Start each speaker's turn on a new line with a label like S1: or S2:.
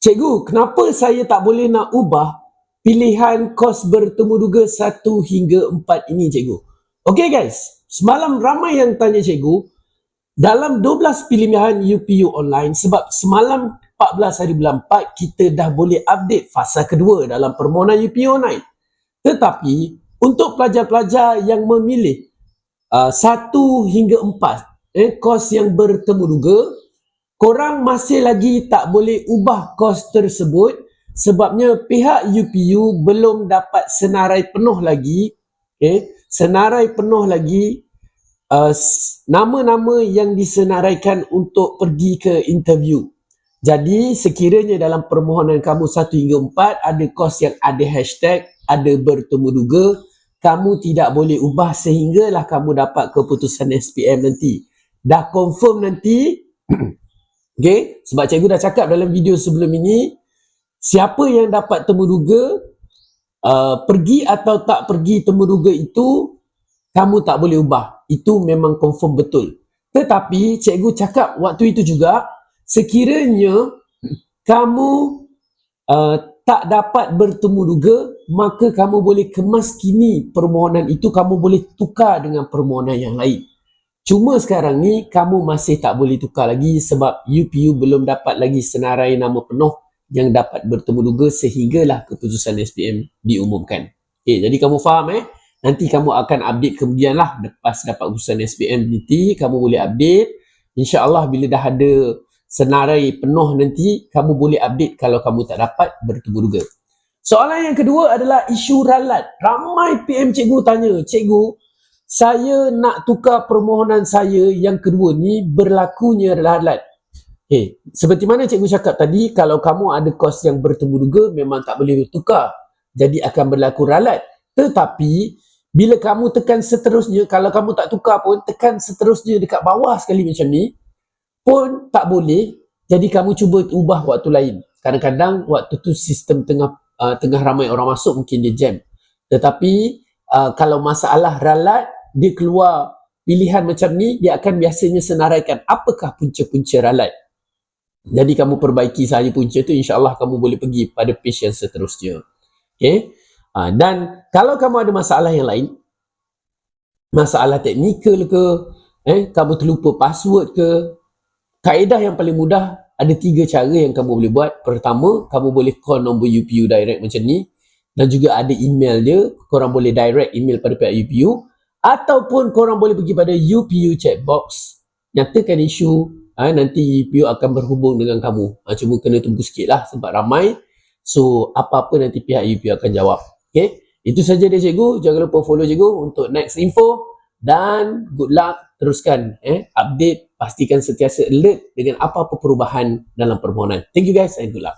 S1: Cikgu, kenapa saya tak boleh nak ubah pilihan kos bertemu duga 1 hingga 4 ini cikgu? Okey guys, semalam ramai yang tanya cikgu dalam 12 pilihan UPU online sebab semalam 14 hari bulan 4 kita dah boleh update fasa kedua dalam permohonan UPU online. Tetapi untuk pelajar-pelajar yang memilih uh, 1 hingga 4 eh, kos yang bertemu duga korang masih lagi tak boleh ubah kos tersebut sebabnya pihak UPU belum dapat senarai penuh lagi okay, senarai penuh lagi uh, nama-nama yang disenaraikan untuk pergi ke interview. Jadi sekiranya dalam permohonan kamu 1 hingga 4 ada kos yang ada hashtag ada bertemu duga kamu tidak boleh ubah sehinggalah kamu dapat keputusan SPM nanti. Dah confirm nanti Okay, sebab cikgu dah cakap dalam video sebelum ini, siapa yang dapat temuduga, uh, pergi atau tak pergi temuduga itu, kamu tak boleh ubah. Itu memang confirm betul. Tetapi cikgu cakap waktu itu juga, sekiranya kamu uh, tak dapat bertemu duga, maka kamu boleh kemas kini permohonan itu, kamu boleh tukar dengan permohonan yang lain. Cuma sekarang ni kamu masih tak boleh tukar lagi sebab UPU belum dapat lagi senarai nama penuh yang dapat bertemu duga sehinggalah keputusan SPM diumumkan. Okay, jadi kamu faham eh? Nanti kamu akan update kemudian lah lepas dapat keputusan SPM nanti kamu boleh update. InsyaAllah bila dah ada senarai penuh nanti kamu boleh update kalau kamu tak dapat bertemu duga. Soalan yang kedua adalah isu ralat. Ramai PM cikgu tanya, cikgu, saya nak tukar permohonan saya yang kedua ni berlakunya ralat. Okay. Seperti mana cikgu cakap tadi, kalau kamu ada kos yang bertemu duga, memang tak boleh tukar. Jadi akan berlaku ralat. Tetapi, bila kamu tekan seterusnya, kalau kamu tak tukar pun, tekan seterusnya dekat bawah sekali macam ni, pun tak boleh. Jadi kamu cuba ubah waktu lain. Kadang-kadang waktu tu sistem tengah uh, tengah ramai orang masuk, mungkin dia jam. Tetapi, uh, kalau masalah ralat, dia keluar pilihan macam ni, dia akan biasanya senaraikan apakah punca-punca ralat. Jadi kamu perbaiki sahaja punca tu, insyaAllah kamu boleh pergi pada page yang seterusnya. Okay? Ha, dan kalau kamu ada masalah yang lain, masalah teknikal ke, eh, kamu terlupa password ke, kaedah yang paling mudah, ada tiga cara yang kamu boleh buat. Pertama, kamu boleh call nombor UPU direct macam ni. Dan juga ada email dia, korang boleh direct email pada pihak UPU ataupun korang boleh pergi pada UPU chat box nyatakan isu ha, nanti UPU akan berhubung dengan kamu. Ha, cuma kena tunggu sikit lah sebab ramai. So apa-apa nanti pihak UPU akan jawab. Okay? itu saja dia cikgu. Jangan lupa follow cikgu untuk next info. Dan good luck teruskan eh, update pastikan sentiasa alert dengan apa-apa perubahan dalam permohonan. Thank you guys and good luck